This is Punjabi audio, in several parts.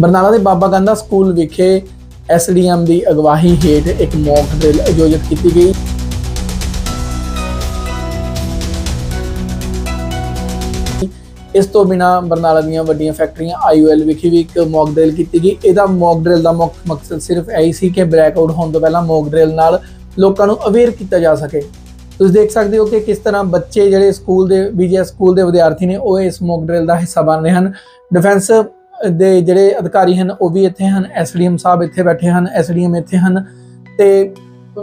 ਬਰਨਾਲਾ ਦੇ ਬਾਬਾ ਗੰਦਾ ਸਕੂਲ ਵਿਖੇ ਐਸਡੀਐਮ ਦੀ ਅਗਵਾਈ ਹੇਠ ਇੱਕ ਮੌਕ ਡਰਿਲ ਆਯੋਜਿਤ ਕੀਤੀ ਗਈ। ਇਸ ਤੋਂ ਬਿਨਾ ਬਰਨਾਲਾ ਦੀਆਂ ਵੱਡੀਆਂ ਫੈਕਟਰੀਆਂ ਆਈਓਐਲ ਵਿਖੇ ਵੀ ਇੱਕ ਮੌਕ ਡਰਿਲ ਕੀਤੀ ਗਈ। ਇਹਦਾ ਮੌਕ ਡਰਿਲ ਦਾ ਮੁੱਖ ਮਕਸਦ ਸਿਰਫ ਇਹੀ ਸੀ ਕਿ ਬ੍ਰੈਕਆਊਟ ਹੋਣ ਤੋਂ ਪਹਿਲਾਂ ਮੌਕ ਡਰਿਲ ਨਾਲ ਲੋਕਾਂ ਨੂੰ ਅਵੇਅਰ ਕੀਤਾ ਜਾ ਸਕੇ। ਤੁਸੀਂ ਦੇਖ ਸਕਦੇ ਹੋ ਕਿ ਕਿਸ ਤਰ੍ਹਾਂ ਬੱਚੇ ਜਿਹੜੇ ਸਕੂਲ ਦੇ, ਬੀਜੀਐਸ ਸਕੂਲ ਦੇ ਵਿਦਿਆਰਥੀ ਨੇ, ਉਹ ਇਸ ਮੌਕ ਡਰਿਲ ਦਾ ਹਿੱਸਾ ਬਣ ਰਹੇ ਹਨ। ਡਿਫੈਂਸ ਦੇ ਜਿਹੜੇ ਅਧਿਕਾਰੀ ਹਨ, ਉਹ ਵੀ ਇੱਥੇ ਹਨ, ਐਸਡੀਐਮ ਸਾਹਿਬ ਇੱਥੇ ਬੈਠੇ ਹਨ, ਐਸਡੀਐਮ ਇੱਥੇ ਹਨ ਤੇ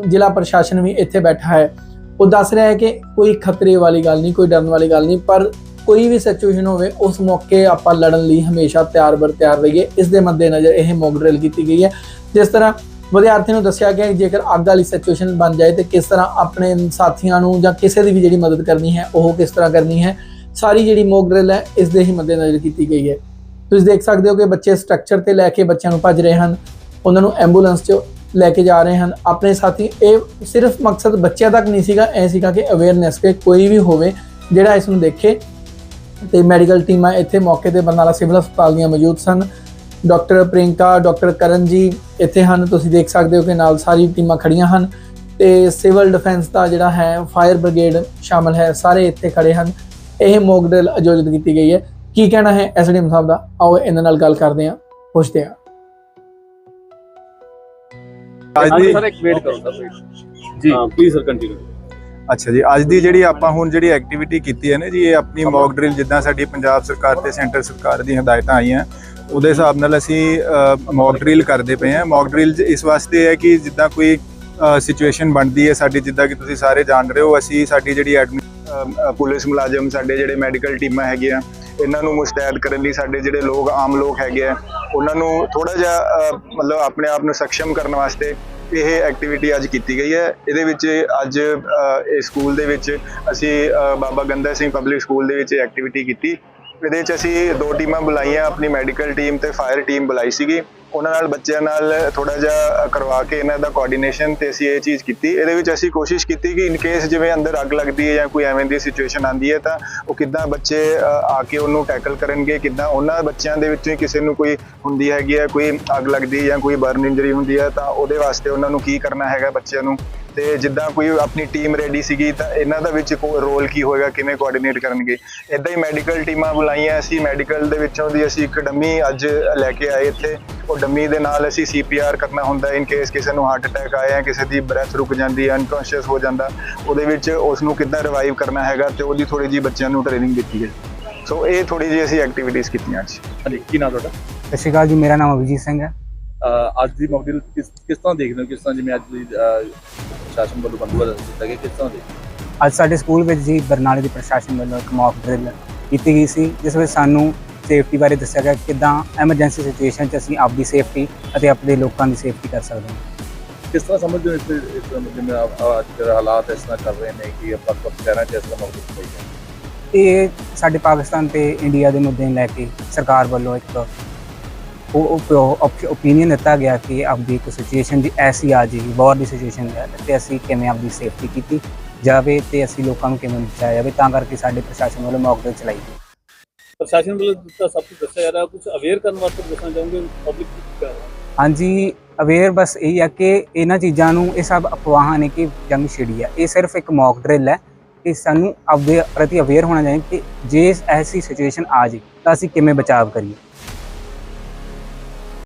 ਜ਼ਿਲ੍ਹਾ ਪ੍ਰਸ਼ਾਸਨ ਵੀ ਇੱਥੇ ਬੈਠਾ ਹੈ। ਉਹ ਦੱਸ ਰਿਹਾ ਹੈ ਕਿ ਕੋਈ ਖਤਰੇ ਵਾਲੀ ਗੱਲ ਨਹੀਂ, ਕੋਈ ਡਰਨ ਵਾਲੀ ਗੱਲ ਨਹੀਂ, ਪਰ ਕੋਈ ਵੀ ਸਿਚੁਏਸ਼ਨ ਹੋਵੇ, ਉਸ ਮੌਕੇ ਆਪਾਂ ਲੜਨ ਲਈ ਹਮੇਸ਼ਾ ਤਿਆਰ ਬਰ ਤਿਆਰ ਰਹੀਏ। ਇਸ ਦੇ ਮੱਦੇਨਜ਼ਰ ਇਹ ਮੌਕ ਡਰਿਲ ਕੀਤੀ ਗਈ ਹੈ। ਜਿਸ ਤਰ੍ਹਾਂ ਵਿਦਿਆਰਥੀ ਨੂੰ ਦੱਸਿਆ ਗਿਆ ਕਿ ਜੇਕਰ ਅੱਗ ਵਾਲੀ ਸਿਚੁਏਸ਼ਨ ਬਣ ਜਾਏ ਤੇ ਕਿਸ ਤਰ੍ਹਾਂ ਆਪਣੇ ਸਾਥੀਆਂ ਨੂੰ ਜਾਂ ਕਿਸੇ ਦੀ ਵੀ ਜਿਹੜੀ ਮਦਦ ਕਰਨੀ ਹੈ, ਉਹ ਕਿਸ ਤਰ੍ਹਾਂ ਕਰਨੀ ਹੈ, ਸਾਰੀ ਜਿਹੜੀ ਮੌਕ ਡਰਿਲ ਹੈ, ਇਸ ਦੇ ਹੀ ਮੱਦੇਨਜ਼ਰ ਕੀਤੀ ਗਈ ਹੈ। ਤੁਸੀਂ ਦੇਖ ਸਕਦੇ ਹੋ ਕਿ ਬੱਚੇ ਸਟਰਕਚਰ ਤੇ ਲੈ ਕੇ ਬੱਚਿਆਂ ਨੂੰ ਭੱਜ ਰਹੇ ਹਨ, ਉਹਨਾਂ ਨੂੰ ਐਂਬੂਲੈਂਸ 'ਚ ਲੈ ਕੇ ਜਾ ਰਹੇ ਹਨ। ਆਪਣੇ ਸਾਥੀ, ਇਹ ਸਿਰਫ ਮਕਸਦ ਬੱਚਿਆਂ ਤੱਕ ਨਹੀਂ ਸੀਗਾ, ਇਹ ਸੀਗਾ ਕਿ ਅਵੇਅਰਨੈਸ ਕਿ ਕੋਈ ਵੀ ਹੋਵੇ ਜਿਹੜਾ ਇਸ ਨੂੰ ਦੇਖੇ। ਤੇ ਮੈਡੀਕਲ ਟੀਮਾਂ ਇੱਥੇ ਮੌਕੇ ਤੇ ਬਰਨਾਲਾ ਸਿਵਲ ਹਸਪਤਾਲ ਦੀਆਂ ਮੌਜੂਦ ਸਨ। ਡਾਕਟਰ ਪ੍ਰਿੰਕਾ ਡਾਕਟਰ ਕਰਨ ਜੀ ਇੱਥੇ ਹਨ। ਤੁਸੀਂ ਦੇਖ ਸਕਦੇ ਹੋ ਕਿ ਨਾਲ ਸਾਰੀ ਟੀਮਾਂ ਖੜੀਆਂ ਹਨ ਤੇ ਸਿਵਲ ਡਿਫੈਂਸ ਦਾ ਜਿਹੜਾ ਹੈ, ਫਾਇਰ ਬ੍ਰਿਗੇਡ ਸ਼ਾਮਲ ਹੈ। ਸਾਰੇ ਇੱਥੇ ਖੜੇ ਹਨ। ਇਹ ਮੌਕ ਡਰਿਲ ਆਯੋਜਿਤ ਕੀਤੀ ਗਈ ਹੈ। ਕੀ ਕਹਿਣਾ ਹੈ ਐਸਡੀਐਮ ਸਾਹਿਬ ਦਾ? ਆਓ ਇਹਨਾਂ ਨਾਲ ਗੱਲ ਕਰਦੇ ਹਾਂ ਪੁੱਛਦੇ ਹਾਂ। ਅੱਜ ਹਾਂਜੀ ਦੀ ਸਰ ਇੱਕ ਵੇਟ ਕਰੋ ਸਰ ਜੀ। ਹਾਂ ਪਲੀਜ਼ ਸਰ ਕੰਟੀਨਿਊ ਅੱਛਾ ਜੀ ਅੱਜ ਦੀ ਜਿਹੜੀ ਆਪਾਂ ਹੁਣ ਜਿਹੜੀ ਐਕਟੀਵਿਟੀ ਕੀਤੀ ਹੈ ਨਾ ਜੀ ਇਹ ਆਪਣੀ ਮੌਕ ਡਰਿਲ ਜਿੱਦਾਂ ਸਾਡੀ ਪੰਜਾਬ ਸਰਕਾਰ ਤੇ ਸੈਂਟਰ ਸਰਕਾਰ ਦੀ ਹਦਾਇਤਾਂ ਆਈਆਂ ਉਹਦੇ ਹਿਸਾਬ ਨਾਲ ਅਸੀਂ ਮੌਕ ਡਰਿਲ ਕਰਦੇ ਪਏ ਹਾਂ। ਮੌਕ ਡਰਿਲ ਇਸ ਵਾਸਤੇ ਹੈ ਕਿ ਜਿੱਦਾਂ ਕੋਈ ਸਿਚੁਏਸ਼ਨ ਬਣਦੀ ਹੈ ਸਾਡੀ ਜਿੱਦਾਂ ਕਿ ਤੁਸੀਂ ਸਾਰੇ ਜਾਣ ਰਹੇ ਹੋ ਅਸੀਂ ਸਾਡੀ ਜਿਹੜੀ ਐਡਮਿ ਅ, ਪੁਲਿਸ ਮੁਲਾਜ਼ਮ ਸਾਡੇ ਜਿਹੜੇ ਮੈਡੀਕਲ ਟੀਮਾਂ ਹੈਗੀਆਂ ਇਹਨਾਂ ਨੂੰ ਮੁਸਤੈਦ ਕਰਨ ਲਈ ਸਾਡੇ ਜਿਹੜੇ ਲੋਕ ਆਮ ਲੋਕ ਹੈਗੇ ਆ ਉਹਨਾਂ ਨੂੰ ਥੋੜਾ ਜਿਹਾ ਮਤਲਬ ਆਪਣੇ ਆਪ ਨੂੰ ਸક્ષਮ ਕਰਨ ਵਾਸਤੇ ਇਹ ਐਕਟੀਵਿਟੀ ਅੱਜ ਕੀਤੀ ਗਈ ਹੈ। ਇਹਦੇ ਵਿੱਚ ਅੱਜ ਅ, ਇਹ ਸਕੂਲ ਦੇ ਵਿੱਚ ਅਸੀਂ ਬਾਬਾ ਗੰਦਾ ਸਿੰਘ ਪਬਲਿਕ ਸਕੂਲ ਦੇ ਵਿੱਚ ਐਕਟੀਵਿਟੀ ਕੀਤੀ। ਇਹਦੇ 'ਚ ਅਸੀਂ ਦੋ ਟੀਮਾਂ ਬੁਲਾਈਆਂ, ਆਪਣੀ ਮੈਡੀਕਲ ਟੀਮ ਤੇ ਫਾਇਰ ਟੀਮ ਬੁਲਾਈ ਸੀਗੀ। ਉਹਨਾਂ ਨਾਲ ਬੱਚਿਆਂ ਨਾਲ ਥੋੜਾ ਜਿਹਾ ਕਰਵਾ ਕੇ ਇਹਨਾਂ ਦਾ ਕੋਆਰਡੀਨੇਸ਼ਨ ਤੇ ਅਸੀਂ ਇਹ ਚੀਜ਼ ਕੀਤੀ। ਇਹਦੇ ਵਿੱਚ ਅਸੀਂ ਕੋਸ਼ਿਸ਼ ਕੀਤੀ ਕਿ ਇਨ ਕੇਸ ਜਿਵੇਂ ਅੰਦਰ ਅੱਗ ਲੱਗਦੀ ਹੈ ਜਾਂ ਕੋਈ ਐਵੇਂ ਦੀ ਸਿਚੁਏਸ਼ਨ ਆਂਦੀ ਹੈ ਤਾਂ ਉਹ ਕਿੱਦਾਂ ਬੱਚੇ ਆ ਕੇ ਉਹਨੂੰ ਟੈਕਲ ਕਰਨਗੇ, ਕਿੱਦਾਂ ਉਹਨਾਂ ਬੱਚਿਆਂ ਦੇ ਵਿੱਚੋਂ ਕਿਸੇ ਨੂੰ ਕੋਈ ਹੁੰਦੀ ਹੈਗੀ ਹੈ, ਕੋਈ ਅੱਗ ਲੱਗਦੀ ਜਾਂ ਕੋਈ ਬਰਨ ਇੰਜਰੀ ਹੁੰਦੀ ਹੈ ਤਾਂ ਉਹਦੇ ਵਾਸਤੇ ਉਹਨਾਂ ਨੂੰ ਕੀ ਕਰਨਾ ਹੈਗਾ ਬੱਚਿਆਂ ਨੂੰ? ਤੇ ਜਿੱਦਾਂ ਕੋਈ ਆਪਣੀ ਟੀਮ ਰੈਡੀ ਸੀਗੀ ਤਾਂ ਇਹਨਾਂ ਦਾ ਵਿੱਚ ਰੋਲ ਕੀ ਹੋਏਗਾ ਕਿਵੇਂ ਕੋਆਰਡੀਨੇਟ ਕਰਨਗੇ? ਇਦਾਂ ਹੀ ਮੈਡੀਕਲ ਟੀਮਾਂ ਬੁਲਾਈਆਂ ਅਸੀਂ ਮੈਡੀਕਲ ਦੇ ਵਿੱਚੋਂ ਦੀ ਅਸੀਂ ਇੱਕ ਡੰਮੀ ਅੱਜ ਲੈ ਕੇ ਆਏ ਇੱਥੇ। ਉਹ ਡੰਮੀ ਦੇ ਨਾਲ ਅਸੀਂ ਸੀਪੀਆਰ ਕਰਨਾ ਹੁੰਦਾ ਇਨ ਕੇਸ ਕਿਸੇ ਨੂੰ ਹਾਰਟ ਅਟੈਕ ਆਇਆ ਜਾਂ ਕਿਸੇ ਦੀ ਬ੍ਰੈਥ ਰੁਕ ਜਾਂਦੀ ਹੈ ਅਨਕੌਂਸ਼ੀਅਸ ਹੋ ਜਾਂਦਾ ਉਹਦੇ ਵਿੱਚ ਉਸ ਨੂੰ ਕਿੱਦਾਂ ਰਿਵਾਈਵ ਕਰਨਾ ਹੈਗਾ ਤੇ ਉਹਦੀ ਥੋੜੀ ਜੀ ਬੱਚਿਆਂ ਨੂੰ ਟ੍ਰੇਨਿੰਗ ਦਿੱਤੀ ਹੈ ਸੋ ਇਹ ਥੋੜੀ ਜੀ ਅਸੀਂ ਐਕਟੀਵਿਟੀਜ਼ ਕੀਤੀਆਂ ਅੱਜ। ਹਾਂਜੀ ਕੀ ਨਾਮ ਤੁਹਾਡਾ? ਸਤਿ ਸ਼੍ਰੀ ਅਕਾਲ ਜੀ ਮੇਰਾ ਨਾਮ ਅਭਿਜੀਤ ਸਿੰਘ ਹੈ। ਅੱਜ ਦੀ ਮੌਡਲ ਕਿਸ ਕਿਸ ਤਰ੍ਹਾਂ ਦੇਖਦੇ ਹੋ? ਕਿਸ ਤਰ੍ਹਾਂ ਜਿਵੇਂ ਅੱਜ ਦੀ ਅਹ, ਸ਼ਾਸਨ ਵੱਲੋਂ ਬੰਦੋਬਸਤ ਦਿੱਤਾ ਗਿਆ ਕਿਸ ਤਰ੍ਹਾਂ ਹੋ? ਅੱਜ ਸਾਡੇ ਸਕੂਲ ਵਿੱਚ ਜੀ ਬਰਨਾਲੇ ਦੀ ਪ੍ਰਸ਼ਾਸਨ ਵੱਲੋਂ ਇੱਕ ਮੌਕ ਡਰਿਲ ਕੀਤੀ ਗਈ ਸੀ ਜਿਸ ਵਿੱਚ ਸਾਨੂੰ ਸੇਫਟੀ ਬਾਰੇ ਦੱਸਿਆ ਗਿਆ ਕਿਦਾਂ ਐਮਰਜੈਂਸੀ ਸਿਚੁਏਸ਼ਨ 'ਚ ਅਸੀਂ ਆਪਦੀ ਸੇਫਟੀ ਅਤੇ ਆਪਣੇ ਲੋਕਾਂ ਦੀ ਸੇਫਟੀ ਕਰ ਸਕਦੇ ਹਾਂ। ਕਿਸ ਤਰ੍ਹਾਂ ਸਮਝਦੇ ਹੋ ਇਸ ਇਸ ਜਿਵੇਂ ਅੱਜ ਦੇ ਹਾਲਾਤ ਇਸ ਤਰ੍ਹਾਂ ਚੱਲ ਰਹੇ ਨੇ ਕਿ ਆਪਾਂ ਕੁਝ ਕਹਿਣਾ ਚਾਹੀਦਾ ਇਸ ਮੌਜੂਦ ਹੋਈ ਹੈ? ਇਹ ਸਾਡੇ ਪਾਕਿਸਤਾਨ ਤੇ ਇੰਡੀਆ ਦੇ ਮੁੱਦੇ ਨੂੰ ਲੈ ਕੇ ਸਰਕਾਰ ਵੱਲੋਂ ਇੱਕ ਓਪੀਨੀਅਨ ਦਿੱਤਾ ਗਿਆ ਕਿ ਆਪਦੀ ਇੱਕ ਸਿਚੁਏਸ਼ਨ ਦੀ ਐਸੀ ਆ ਜੀ ਵਾਰ ਦੀ ਸਿਚੁਏਸ਼ਨ ਹੈ ਤੇ ਅਸੀਂ ਕਿਵੇਂ ਆਪਦੀ ਸੇਫਟੀ ਕੀਤੀ ਜਾਵੇ ਤੇ ਅਸੀਂ ਲੋਕਾਂ ਨੂੰ ਕਿਵੇਂ ਬਚਾਇਆ ਜਾਵੇ ਤਾਂ ਕਰਕੇ ਸਾਡੇ ਪ੍ਰਸ਼ਾਸਨ ਵੱਲੋਂ ਮੌਕ ਡਰਿਲ ਚਲਾਈ ਗਈ। ਪ੍ਰਸ਼ਾਸਨ ਵੱਲੋਂ ਦਿੱਤਾ ਸਭ ਕੁਝ ਦੱਸਿਆ ਜਾ ਰਿਹਾ ਕੁਝ ਅਵੇਅਰ ਕਰਨ ਵਾਸਤੇ ਦੱਸਣਾ ਚਾਹੋਗੇ? ਪਬਲਿਕ ਰਿਹਾ ਹਾਂਜੀ ਅਵੇਅਰ ਬਸ ਇਹ ਹੈ ਕਿ ਇਹਨਾਂ ਚੀਜ਼ਾਂ ਨੂੰ ਇਹ ਸਭ ਅਫਵਾਹਾਂ ਨੇ ਕਿ ਜੰਗ ਛਿੜੀ ਹੈ ਇਹ ਸਿਰਫ ਇੱਕ ਮੌਕ ਡਰਿਲ ਹੈ। ਕਿ ਸਾਨੂੰ ਆਪਦੇ ਪ੍ਰਤੀ ਅਵੇਅਰ ਹੋਣਾ ਚਾਹੀਦਾ ਕਿ ਜੇ ਐਸੀ ਸਿਚੁਏਸ਼ਨ ਆ ਜੇ ਤਾਂ ਅਸੀਂ ਕਿਵੇਂ ਬਚਾਅ ਕਰੀਏ।